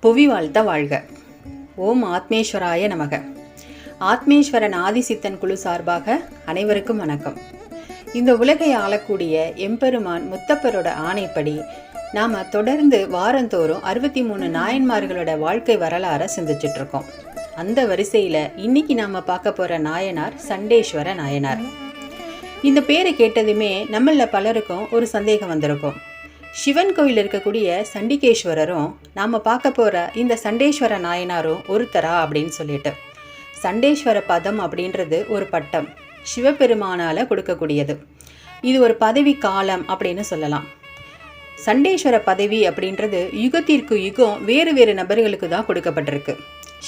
புவி வாழ்த்த வாழ்க. ஓம் ஆத்மேஸ்வராய நமக. ஆத்மேஸ்வரன் ஆதிசித்தன் குழு சார்பாக அனைவருக்கும் வணக்கம். இந்த உலகை ஆளக்கூடிய எம்பெருமான் முத்தப்பரோட ஆணைப்படி நாம் தொடர்ந்து வாரந்தோறும் அறுபத்தி மூணு நாயன்மார்களோட வாழ்க்கை வரலாறை சிந்திச்சிட்டு இருக்கோம் அந்த வரிசையில் இன்னைக்கு நாம் பார்க்க போகிற நாயனார் சண்டேஸ்வர நாயனார். இந்த பேரை கேட்டதுமே நம்மள பலருக்கும் ஒரு சந்தேகம் வந்திருக்கும். சிவன் கோயில் இருக்கக்கூடிய சண்டிகேஸ்வரரும் நாம் பார்க்க போகிற இந்த சண்டேஸ்வர நாயனாரும் ஒருத்தரா அப்படின்னு சொல்லிட்டு. சண்டேஸ்வர பதம் அப்படின்றது ஒரு பட்டம் சிவபெருமானால் கொடுக்கக்கூடியது. இது ஒரு பதவி காலம் அப்படின்னு சொல்லலாம். சண்டேஸ்வர பதவி அப்படின்றது யுகத்திற்கு யுகம் வேறு வேறு நபர்களுக்கு தான் கொடுக்கப்பட்டிருக்கு.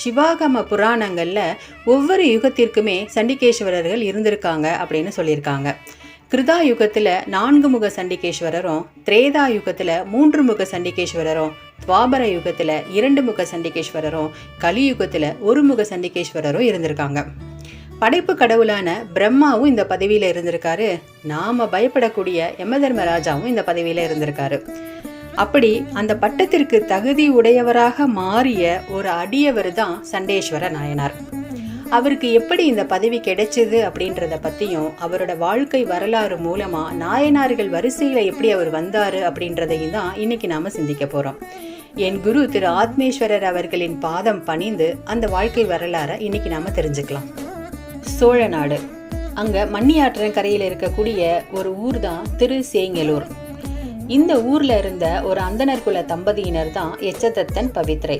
சிவாகம புராணங்களில் ஒவ்வொரு யுகத்திற்குமே சண்டிகேஸ்வரர்கள் இருந்திருக்காங்க அப்படின்னு சொல்லியிருக்காங்க. கிருதா யுகத்தில் நான்கு முக சண்டிகேஸ்வரரும் திரேதா யுகத்தில் மூன்று முக சண்டிகேஸ்வரரும் துவாபர யுகத்தில் இரண்டு முக சண்டிகேஸ்வரரும் கலியுகத்தில் ஒரு முக சண்டிகேஸ்வரரும் இருந்திருக்காங்க. படைப்பு கடவுளான பிரம்மாவும் இந்த பதவியில் இருந்திருக்காரு. நாம பயப்படக்கூடிய யம தர்மராஜாவும் இந்த பதவியில் இருந்திருக்காரு. அப்படி அந்த பட்டத்திற்கு தகுதி உடையவராக மாறிய ஒரு அடியவர் தான் சண்டேஸ்வர நாயனார். அவருக்கு எப்படி இந்த பதவி கிடைச்சது அப்படின்றத பற்றியும் அவரோட வாழ்க்கை வரலாறு மூலமாக நாயனார்கள் வரிசையில் எப்படி அவர் வந்தார் அப்படின்றதையும் தான் இன்னைக்கு நாம் சிந்திக்க போகிறோம் என் குரு திரு ஆத்மேஸ்வரர் அவர்களின் பாதம் பணிந்து அந்த வாழ்க்கை வரலாறை இன்னைக்கு நாம் தெரிஞ்சுக்கலாம். சோழ நாடு. அங்கே மண்ணியாற்றன் கரையில் இருக்கக்கூடிய ஒரு ஊர் தான் திரு சேங்கலூர். இந்த ஊர்ல இருந்த ஒரு அந்தனர் குல தம்பதியினர் தான் எச்சதத்தன் பவித்ரை.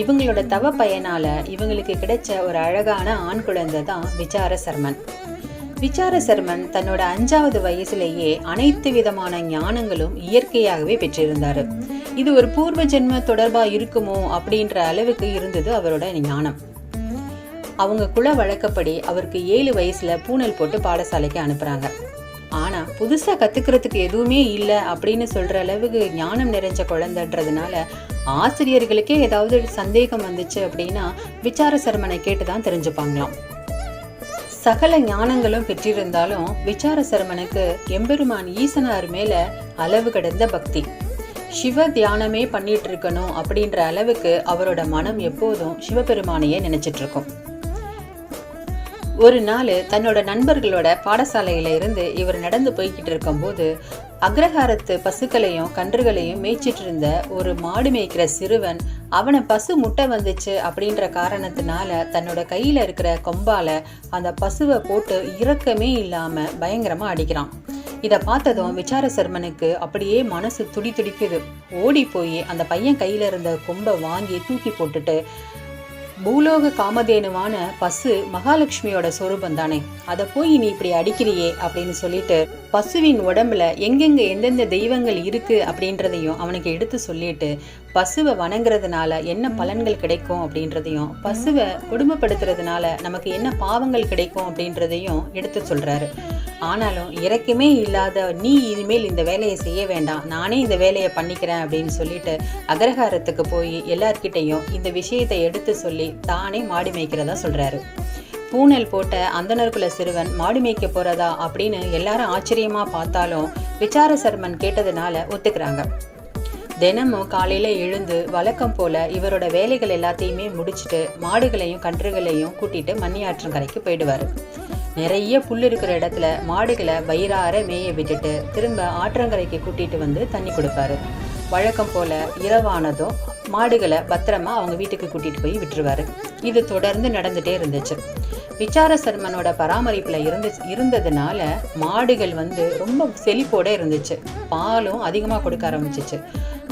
இவங்களோட தவ பயனால இவங்களுக்கு கிடைச்ச ஒரு அழகான ஆண் குழந்தை தான் விசார சர்மன். விசார சர்மன் தன்னோட அஞ்சாவது வயசுலேயே அனைத்து விதமான ஞானங்களும் இயற்கையாகவே பெற்றிருந்தாரு. இது ஒரு பூர்வ ஜென்ம தொடர்பா இருக்குமோ அப்படின்ற அளவுக்கு இருந்தது அவரோட ஞானம். அவங்க குல வழக்கப்படி அவருக்கு ஏழு வயசுல பூனல் போட்டு பாடசாலைக்கு அனுப்புறாங்க. ஆனா புதுசா கத்துக்கிறதுக்கு எதுவுமே இல்லை அப்படின்னு சொல்ற அளவுக்கு ஞானம் நிறைஞ்ச குழந்தைன்றதுனால ஆசிரியர்களுக்கே ஏதாவது சந்தேகம் வந்துச்சு அப்படின்னா விசார சர்மனை கேட்டு தான் தெரிஞ்சுப்பாங்களாம். சகல ஞானங்களும் பெற்றிருந்தாலும் விசார சர்மனுக்கு எம்பெருமான் ஈசனார் மேல அளவு கடந்த பக்தி. சிவ தியானமே பண்ணிட்டு இருக்கணும் அப்படின்ற அளவுக்கு அவரோட மனம் எப்போதும் சிவபெருமானையே நினைச்சிட்டு இருக்கும். ஒரு நாள் தன்னோட நண்பர்களோட பாடசாலையில இருந்து இவர் நடந்து போய்கிட்டு இருக்கும்போது அக்ரஹாரத்து பசுக்களையும் கன்றுகளையும் மேய்ச்சிட்டு இருந்த ஒரு மாடு மேய்க்கிற சிறுவன் அவனை பசு முட்டை வந்துச்சு அப்படின்ற காரணத்தினால தன்னோட கையில இருக்கிற கொம்பால அந்த பசுவை போட்டு இறக்கமே இல்லாம பயங்கரமா அடிக்கிறான். இதை பார்த்ததும் விசார சர்மனுக்கு அப்படியே மனசு துடி துடிக்குது. ஓடி போய் அந்த பையன் கையில இருந்த கொம்பை வாங்கி தூக்கி போட்டுட்டு பூலோக காமதேனுவான பசு மகாலட்சுமியோட சொரூபம் தானே? அதை போய் நீ இப்படி அடிக்கிறியே அப்படின்னு சொல்லிட்டு பசுவின் உடம்புல எங்கெங்க எந்தெந்த தெய்வங்கள் இருக்கு அப்படின்றதையும் அவனுக்கு எடுத்து சொல்லிட்டு பசுவை வணங்குறதுனால என்ன பலன்கள் கிடைக்கும் அப்படின்றதையும் பசுவை கொடுமைப்படுத்துறதுனால நமக்கு என்ன பாவங்கள் கிடைக்கும் அப்படின்றதையும் எடுத்து சொல்றாரு. ஆனாலும் இறக்கமே இல்லாத நீ இனிமேல் இந்த வேலையை செய்ய வேண்டாம். நானே இந்த வேலையை பண்ணிக்கிறேன் அப்படின்னு சொல்லிட்டு அகரகாரத்துக்கு போய் எல்லார்கிட்டையும் இந்த விஷயத்தை எடுத்து சொல்லி தானே மாடி மேய்க்கிறதா சொல்கிறாரு பூனல் போட்ட அந்தனர்குல சிறுவன் மாடு மேய்க்க போகிறதா அப்படின்னு எல்லாரும் ஆச்சரியமாக பார்த்தாலும் விசார சர்மன் கேட்டதுனால ஒத்துக்கிறாங்க. தினமும் காலையில் எழுந்து வழக்கம் போல இவரோட வேலைகள் எல்லாத்தையுமே முடிச்சுட்டு மாடுகளையும் கன்றுகளையும் கூட்டிட்டு மண்ணியாற்றங்கரைக்கு போயிடுவாரு. நிறைய புல் இருக்கிற இடத்துல மாடுகளை வயிறார மேய விட்டுட்டு திரும்ப ஆற்றங்கரைக்கு கூட்டிட்டு வந்து தண்ணி கொடுப்பாரு. வழக்கம் போல இரவானதும் மாடுகளை பத்திரமா அவங்க வீட்டுக்கு கூட்டிட்டு போய் விட்டுருவாரு. இது தொடர்ந்து நடந்துட்டே இருந்துச்சு. விசார சர்மனோட பராமரிப்புல இருந்து இருந்ததுனால மாடுகள் வந்து ரொம்ப செழிப்போட இருந்துச்சு. பாலும் அதிகமாக கொடுக்க ஆரம்பிச்சிச்சு.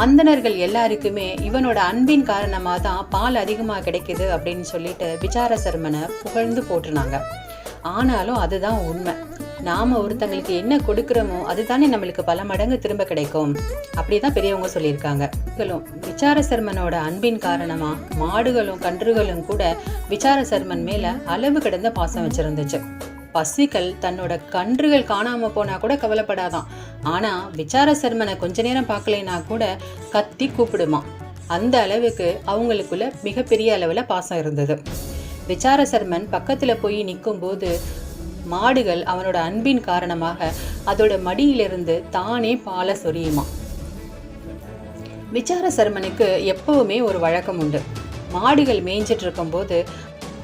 அந்தணர்கள் எல்லாருக்குமே இவனோட அன்பின் காரணமாக தான் பால் அதிகமாக கிடைக்குது அப்படின்னு சொல்லிட்டு விசார சர்மனை புகழ்ந்து போட்டுனாங்க ஆனாலும் அதுதான் உண்மை. நாம ஒருத்தங்களுக்கு என்ன கொடுக்குறோமோ அதுதானே நம்மளுக்கு பல மடங்கு திரும்ப கிடைக்கும். அப்படிதான் பெரியவங்க சொல்லியிருக்காங்க. விசார சர்மனோட அன்பின் காரணமா மாடுகளும் கன்றுகளும் கூட விசார சர்மன் மேல அளவு கடந்த பாசம் வச்சிருந்துச்சு. பசிகள் தன்னோட கன்றுகள் காணாம போனா கூட கவலைப்படாதான். ஆனா விசார சர்மனை கொஞ்ச நேரம் பார்க்கலைனா கூட கத்தி கூப்பிடுமா. அந்த அளவுக்கு அவங்களுக்குள்ள மிகப்பெரிய அளவில் பாசம் இருந்தது. விசாரசர்மன் பக்கத்தில் போய் நிற்கும் போது மாடுகள் அவனோட அன்பின் காரணமாக அதோட மடியிலிருந்து தானே பாலை சொரியுமா. விசார சர்மனுக்கு எப்பவுமே ஒரு வழக்கம் உண்டு. மாடுகள் மேய்ஞ்சிட்டு இருக்கும்போது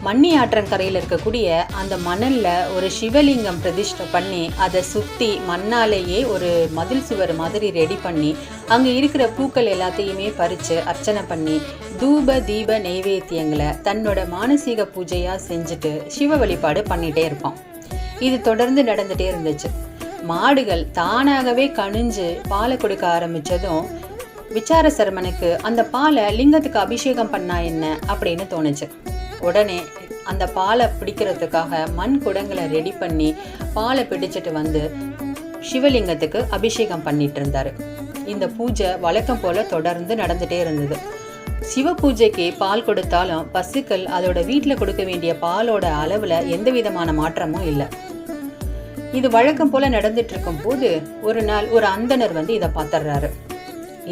மண்ணி ஆற்றங்கரையில் இருக்கக்கூடிய அந்த மணல்ல ஒரு சிவலிங்கம் பிரதிஷ்டை பண்ணி அதை சுற்றி மண்ணாலேயே ஒரு மதில் சுவர் மாதிரி ரெடி பண்ணி அங்கே இருக்கிற பூக்கள் எல்லாத்தையுமே பறித்து அர்ச்சனை பண்ணி தூப தீப நெய்வேத்தியங்களை தன்னோட மானசீக பூஜையாக செஞ்சுட்டு சிவ வழிபாடு பண்ணிகிட்டே இருப்பான். இது தொடர்ந்து நடந்துகிட்டே இருந்துச்சு. மாடுகள் தானாகவே கணிஞ்சு பாலை கொடுக்க ஆரம்பிச்சதும் விசார சர்மனுக்கு அந்த பாலை லிங்கத்துக்கு அபிஷேகம் பண்ணா என்ன அப்படின்னு தோணுச்சு. உடனே அந்த பாலை பிடிக்கிறதுக்காக மண் குடங்களை ரெடி பண்ணி பாலை பிடிச்சிட்டு வந்து சிவலிங்கத்துக்கு அபிஷேகம் பண்ணிட்டு இருந்தாரு. இந்த பூஜை வழக்கம் போல தொடர்ந்து நடந்துட்டே இருந்தது. சிவ பூஜைக்கு பால் கொடுத்தாலும் பசுக்கள் அதோட வீட்டில் கொடுக்க வேண்டிய பாலோட அளவில் எந்த விதமான மாற்றமும் இல்லை. இது வழக்கம் போல நடந்துட்டு இருக்கும் போது ஒரு நாள் ஒரு அந்தணர் வந்து இதை பார்த்துடுறாரு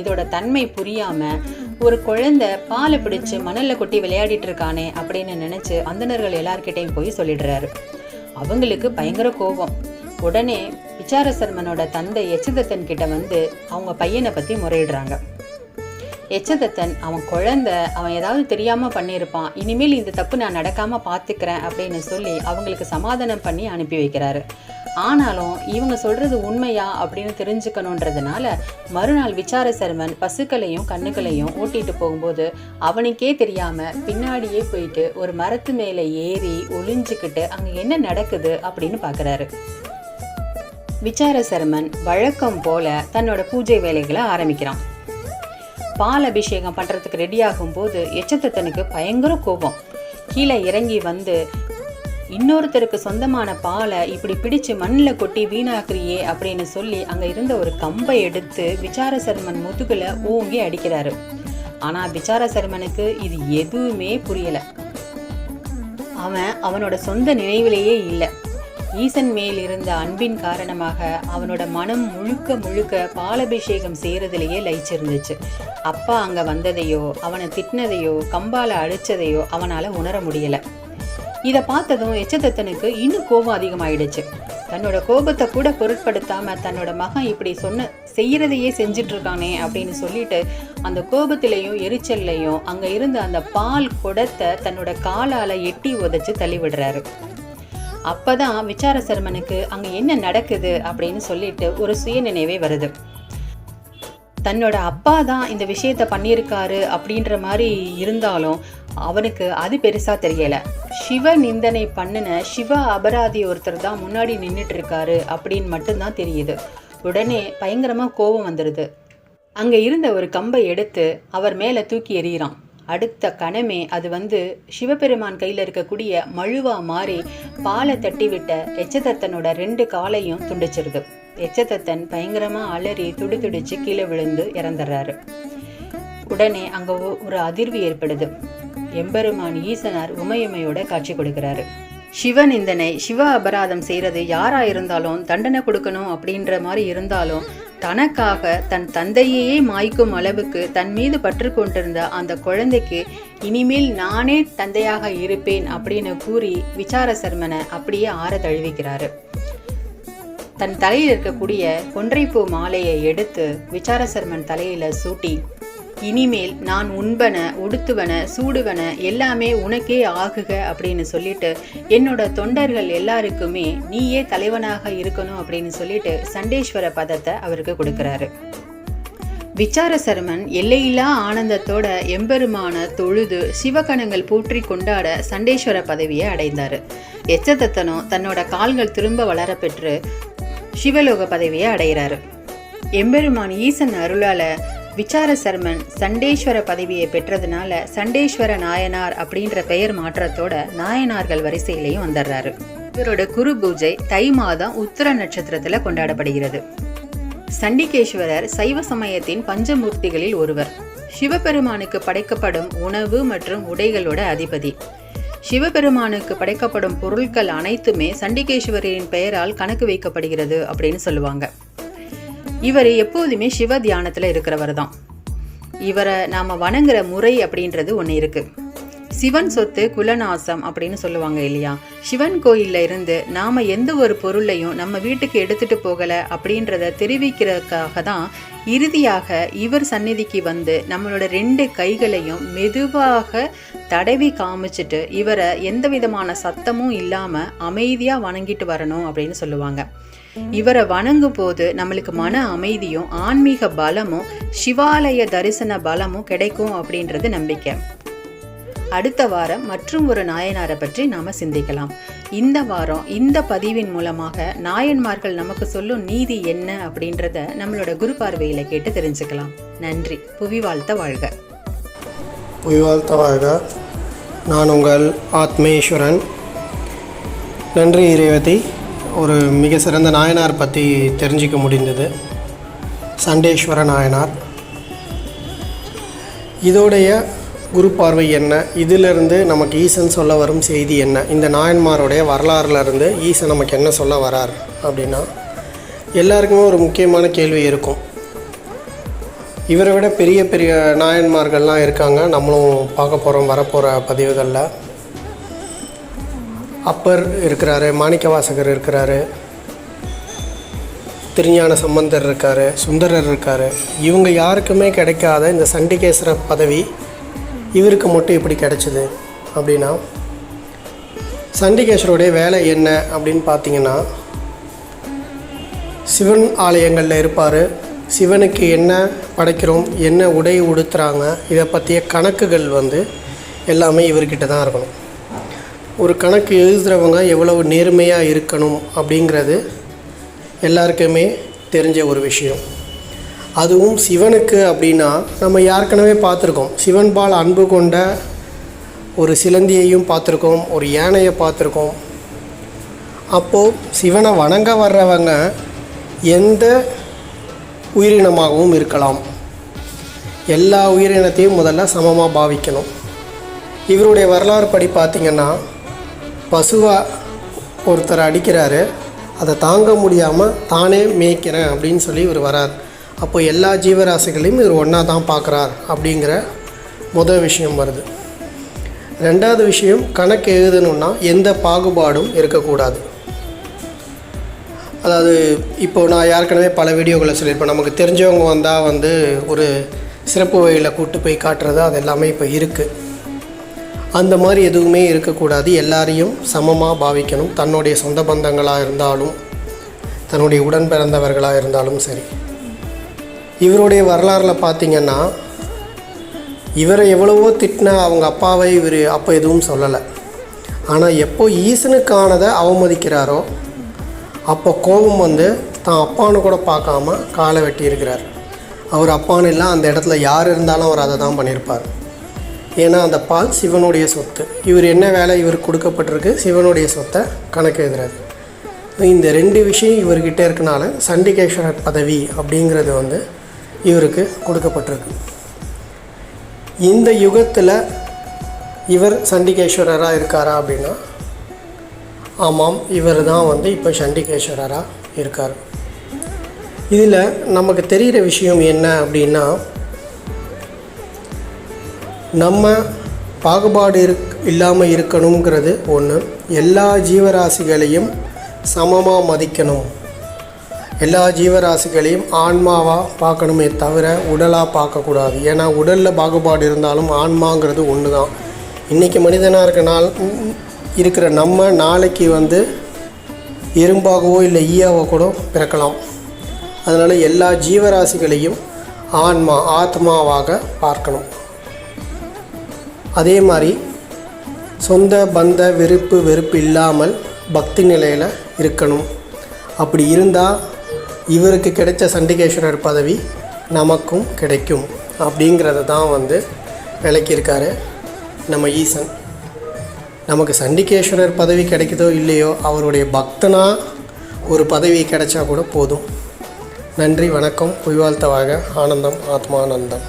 இதோட தன்மை புரியாம ஒரு குழந்தை பாலை பிடிச்சு மணல்ல கொட்டி விளையாடிட்டு இருக்கானே அப்படின்னு நினைச்சு அந்தனர்கள் எல்லார்கிட்டையும் போய் சொல்லிடுறாரு. அவங்களுக்கு பயங்கர கோபம். உடனே விசாரசர்மனோட தந்தை எச்சதத்தன் கிட்ட வந்து அவங்க பையனை பத்தி முறையிடுறாங்க. எச்சதத்தன் அவன் குழந்தை அவன் ஏதாவது தெரியாம பண்ணியிருப்பான். இனிமேல் இந்த தப்பு நான் நடக்காம பாத்துக்கிறேன் அப்படின்னு சொல்லி அவங்களுக்கு சமாதானம் பண்ணி அனுப்பி வைக்கிறாரு. ஆனாலும் இவங்க சொல்றது உண்மையா அப்படின்னு தெரிஞ்சுக்கணுன்றதுனால மறுநாள் விசாரசர்மன் பசுக்களையும் கண்ணுகளையும் ஓட்டிட்டு போகும்போது அவனுக்கே தெரியாம பின்னாடியே போயிட்டு ஒரு மரத்து மேலே ஏறி ஒளிஞ்சுக்கிட்டு அங்க என்ன நடக்குது அப்படின்னு பாக்குறாரு. விசாரசர்மன் வழக்கம் போல தன்னோட பூஜை வேலைகளை ஆரம்பிக்கிறான். பால் அபிஷேகம் பண்ணுறதுக்கு ரெடி ஆகும்போது எச்சத்தத்தனுக்கு பயங்கர கோபம். கீழே இறங்கி வந்து இன்னொருத்தருக்கு சொந்தமான பாலை இப்படி பிடிச்சு மண்ணில் கொட்டி வீணாக்குறியே அப்படின்னு சொல்லி அங்கே இருந்த ஒரு கம்பை எடுத்து விசாரசர்மன் முதுகில் ஓங்கி அடிக்கிறாரு. ஆனால் விசாரசர்மனுக்கு இது எதுவுமே புரியலை. அவன் அவனோட சொந்த நினைவிலேயே இல்லை. ஈசன் மேல் இருந்த அன்பின் காரணமாக அவனோட மனம் முழுக்க முழுக்க பாலபிஷேகம் செய்யறதுலயே லயிச்சிருந்துச்சு அப்பா அங்க வந்ததையோ அவனை திட்டினதையோ கம்பால அடிச்சதையோ அவனால உணர முடியல. இதை பார்த்ததும் எச்சதத்தனுக்கு இன்னும் கோபம் அதிகமாயிடுச்சு. தன்னோட கோபத்தை கூட பொருட்படுத்தாம தன்னோட மகன் இப்படி சொன்ன செய்யறதையே செஞ்சுட்டு இருக்கானே அப்படின்னு சொல்லிட்டு அந்த கோபத்திலையும் எரிச்சல்லையும் அங்க இருந்த அந்த பால் குடத்தை தன்னோட காலால எட்டி உதைச்சு தள்ளி விடுறாரு அப்பதான் விசார சர்மனுக்கு அங்கே என்ன நடக்குது அப்படின்னு சொல்லிட்டு ஒரு சுய நினைவே வருது. தன்னோட அப்பா தான் இந்த விஷயத்த பண்ணியிருக்காரு அப்படின்ற மாதிரி இருந்தாலும் அவனுக்கு அது பெருசாக தெரியல. சிவ நிந்தனை பண்ணின சிவ அபராதி ஒருத்தர் தான் முன்னாடி நின்றுட்டு இருக்காரு அப்படின்னு மட்டும்தான் தெரியுது. உடனே பயங்கரமாக கோபம் வந்துடுது அங்கே இருந்த ஒரு கம்பை எடுத்து அவர் மேலே தூக்கி எறிகிறான். அடுத்த கணமே அது வந்து சிவபெருமான் கையில் இருக்கக்கூடிய மழுவா மாறி பாலை தட்டி விட்ட எச்சதத்தனோட ரெண்டு காலையும் துண்டிச்சிருது. எச்சதத்தன் பயங்கரமா அலறி துடி துடிச்சு கீழே விழுந்து இறந்துடுறாரு உடனே அங்க ஒரு அதிர்வு ஏற்படுது. எம்பெருமான் ஈசனார் உமையுமையோட காட்சி கொடுக்கிறாரு. சிவநிந்தனை சிவ அபராதம் செய்யறது யாரா இருந்தாலும் தண்டனை கொடுக்கணும் அப்படின்ற மாதிரி இருந்தாலும் தனக்காக தன் தந்தையையே மாய்க்கும் அளவுக்கு தன் மீது பற்று கொண்டிருந்த அந்த குழந்தைக்கு இனிமேல் நானே தந்தையாக இருப்பேன் அப்படின்னு கூறி விசார சர்மனை அப்படியே ஆற தழுவிக்கிறாரு. தன் தலையில் இருக்கக்கூடிய கொன்றைப்பூ மாலையை எடுத்து விசார சர்மன் தலையில சூட்டி இனிமேல் நான் உண்பன உடுத்துவன சூடுவன எல்லாமே உனக்கே ஆகுக அப்படின்னு சொல்லிட்டு என்னோட தொண்டர்கள் எல்லாருக்குமே நீயே தலைவனாக இருக்கணும் அப்படின்னு சொல்லிட்டு சண்டேஸ்வர பதத்தை அவருக்கு கொடுக்குறாரு. விசார சர்மன் எல்லையில்லா ஆனந்தத்தோட எம்பெருமான தொழுது சிவகணங்கள் போற்றி கொண்டாட சண்டேஸ்வர பதவியை அடைந்தார். எச்சதத்தனும் தன்னோட கால்கள் திரும்ப வளரப்பெற்று சிவலோக பதவியை அடைகிறாரு. எம்பெருமான் ஈசன் அருளால விசார சர்மன் சண்டேஸ்வர பதவியை பெற்றதுனால சண்டேஸ்வர நாயனார் அப்படின்ற பெயர் மாற்றத்தோட நாயனார்கள் வரிசையிலையும் வந்துடுறாரு. இவரோட குரு பூஜை தை மாதம் உத்தர நட்சத்திரத்துல கொண்டாடப்படுகிறது. சண்டிகேஸ்வரர் சைவ சமயத்தின் பஞ்சமூர்த்திகளில் ஒருவர். சிவபெருமானுக்கு படைக்கப்படும் உணவு மற்றும் உடைகளோட அதிபதி. சிவபெருமானுக்கு படைக்கப்படும் பொருட்கள் அனைத்துமே சண்டிகேஸ்வரின் பெயரால் கணக்கு வைக்கப்படுகிறது அப்படின்னு சொல்லுவாங்க. இவர் எப்போதுமே சிவ தியானத்தில் இருக்கிறவர் தான். இவரை நாம் வணங்குற முறை அப்படின்றது ஒன்று இருக்குது சிவன் சொத்து குலநாசம் அப்படின்னு சொல்லுவாங்க இல்லையா? சிவன் கோயிலில் இருந்து நாம எந்த ஒரு பொருளையும் நம்ம வீட்டுக்கு எடுத்துட்டு போகலை அப்படின்றத தெரிவிக்கிறதுக்காக தான் இறுதியாக இவர் சந்நிதிக்கு வந்து நம்மளோட ரெண்டு கைகளையும் மெதுவாக தடவி காமிச்சிட்டு இவரை எந்த விதமான சத்தமும் இல்லாம அமைதியாக வணங்கிட்டு வரணும் அப்படின்னு சொல்லுவாங்க. இவரை வணங்கும் போது நம்மளுக்கு மன அமைதியும் ஆன்மீக பலமும் சிவாலய தரிசன பலமும் கிடைக்கும் அப்படின்றது நம்பிக்கை. அடுத்த வாரம் மற்றும் ஒரு நாயனாரை பற்றி நாம சிந்திக்கலாம். இந்த வாரம் இந்த பதிவின் மூலமாக நாயன்மார்கள் நமக்கு சொல்லும் நீதி என்ன அப்படின்றத நம்மளோட குரு பார்வையில கேட்டு தெரிஞ்சுக்கலாம். நன்றி. புவி வாழ்த்த வாழ்க. உய்வாழ்த்த வாழ்க. நான் உங்கள் ஆத்மேஸ்வரன். நன்றி இறைவதி. ஒரு மிக சிறந்த நாயனார் பற்றி தெரிஞ்சிக்க முடிந்தது. சண்டேஸ்வர நாயனார். இதோடைய குரு பார்வை என்ன? இதிலிருந்து நமக்கு ஈசன் சொல்ல வரும் செய்தி என்ன? இந்த நாயன்மாருடைய வரலாறுலேருந்து ஈசன் நமக்கு என்ன சொல்ல வரார் அப்படின்னா எல்லாருக்குமே ஒரு முக்கியமான கேள்வி இருக்கும். இவரை விட பெரிய பெரிய நாயன்மார்கள்லாம் இருக்காங்க. நம்மளும் பார்க்க போகிறோம் வரப்போகிற பதிவுகளில். அப்பர் இருக்கிறாரு மாணிக்கவாசகர் இருக்கிறாரு திருஞான சம்பந்தர் இருக்கார் சுந்தரர் இருக்கார். இவங்க யாருக்குமே கிடைக்காத இந்த சண்டிகேஸ்வர பதவி இவருக்கு மட்டும் இப்படி கிடைச்சிது அப்படின்னா சண்டிகேஸ்வருடைய வேலை என்ன அப்படின்னு பார்த்தீங்கன்னா சிவன் ஆலயங்களில் இருப்பார். சிவனுக்கு என்ன படைக்கிறோம் என்ன உடை உடுத்துகிறாங்க இதை பற்றிய கணக்குகள் வந்து எல்லாமே இவர்கிட்ட தான் இருக்கணும். ஒரு கணக்கு எழுதுகிறவங்க எவ்வளவு நேர்மையாக இருக்கணும் அப்படிங்கிறது எல்லாருக்குமே தெரிஞ்ச ஒரு விஷயம். அதுவும் சிவனுக்கு அப்படின்னா நம்ம ஏற்கனவே பார்த்துருக்கோம். சிவன் பால் அன்பு கொண்ட ஒரு சிலந்தியையும் பார்த்துருக்கோம் ஒரு யானையை பார்த்துருக்கோம். அப்போது சிவனை வணங்க வர்றவங்க எந்த உயிரினமாகவும் இருக்கலாம். எல்லா உயிரினத்தையும் முதல்ல சமமாக பாவிக்கணும். இவருடைய வரலாறு படி பார்த்திங்கன்னா பசுவாக ஒருத்தர் அடிக்கிறாரு அதை தாங்க முடியாமல் தானே மேய்க்கிறேன் அப்படின்னு சொல்லி இவர் வரார். அப்போ எல்லா ஜீவராசிகளையும் இவர் ஒன்றா தான் பார்க்குறார் அப்படிங்கிற முதல் விஷயம் வருது. ரெண்டாவது விஷயம் கணக்கு எழுதணுன்னா எந்த பாகுபாடும் இருக்கக்கூடாது. அதாவது இப்போ நான் ஏற்கனவே பல வீடியோக்களை சொல்லியிருப்பேன். நமக்கு தெரிஞ்சவங்க வந்தால் வந்து ஒரு சிறப்பு வழியில் கூட்டு போய் காட்டுறது அது எல்லாமே இப்போ இருக்குது அந்த மாதிரி எதுவுமே இருக்கக்கூடாது. எல்லாரையும் சமமாக பாவிக்கணும். தன்னுடைய சொந்த பந்தங்களாக இருந்தாலும் தன்னுடைய உடன் பிறந்தவர்களாக இருந்தாலும் சரி. இவருடைய வரலாறில் பார்த்திங்கன்னா இவரை எவ்வளவோ திட்டின அவங்க அப்பாவை இவர் அப்போ எதுவும் சொல்லலை. ஆனால் எப்போ ஈசனுக்கானதை அவமதிக்கிறாரோ அப்போ கோபம் வந்து தான் அப்பான்னு கூட பார்க்காம காலை வெட்டியிருக்கிறார். அவர் அப்பான்னு இல்லை அந்த இடத்துல யார் இருந்தாலும் அவர் அதை தான் பண்ணியிருப்பார். ஏன்னா அந்த பால் சிவனுடைய சொத்து. இவர் என்ன வேலை இவருக்கு கொடுக்கப்பட்டிருக்கு? சிவனுடைய சொத்தை கணக்கு எழுதுறது இந்த ரெண்டு விஷயம் இவர்கிட்ட இருக்கனால சண்டிகேஸ்வரர் பதவி அப்படிங்கிறது வந்து இவருக்கு கொடுக்கப்பட்டிருக்கு. இந்த யுகத்தில் இவர் சண்டிகேஸ்வரராக இருக்காரா அப்படின்னா ஆமாம் இவர் தான் வந்து இப்போ சண்டிகேஸ்வரராக இருக்கார். இதில் நமக்கு தெரிகிற விஷயம் என்ன அப்படின்னா நம்ம பாகுபாடு இருக் இல்லாமல் இருக்கணுங்கிறது ஒன்று எல்லா ஜீவராசிகளையும் சமமாக மதிக்கணும். எல்லா ஜீவராசிகளையும் ஆன்மாவாக பார்க்கணுமே தவிர உடலாக பார்க்கக்கூடாது. ஏன்னா உடலில் பாகுபாடு இருந்தாலும் ஆன்மாங்கிறது ஒன்று தான் இன்றைக்கி மனிதனாக இருக்க நாள் இருக்கிற நம்ம நாளைக்கு வந்து எறும்பாகவோ இல்லை ஈயாவோ கூட பிறக்கலாம். அதனால் எல்லா ஜீவராசிகளையும் ஆன்மா ஆத்மாவாக பார்க்கணும். அதே மாதிரி சொந்த பந்த வெறுப்பு வெறுப்பு இல்லாமல் பக்தி நிலையில் இருக்கணும். அப்படி இருந்தால் இவருக்கு கிடைச்ச சண்டிகேஸ்வரர் பதவி நமக்கும் கிடைக்கும். அப்படிங்கிறத தான் வந்து விளக்கியிருக்காரு நம்ம ஈசன். நமக்கு சண்டிகேஸ்வரர் பதவி கிடைக்குதோ இல்லையோ அவருடைய பக்தனாக ஒரு பதவி கிடைச்சா கூட போதும். நன்றி வணக்கம். உய்வாழ்த்தவாக ஆனந்தம் ஆத்மானந்தம்.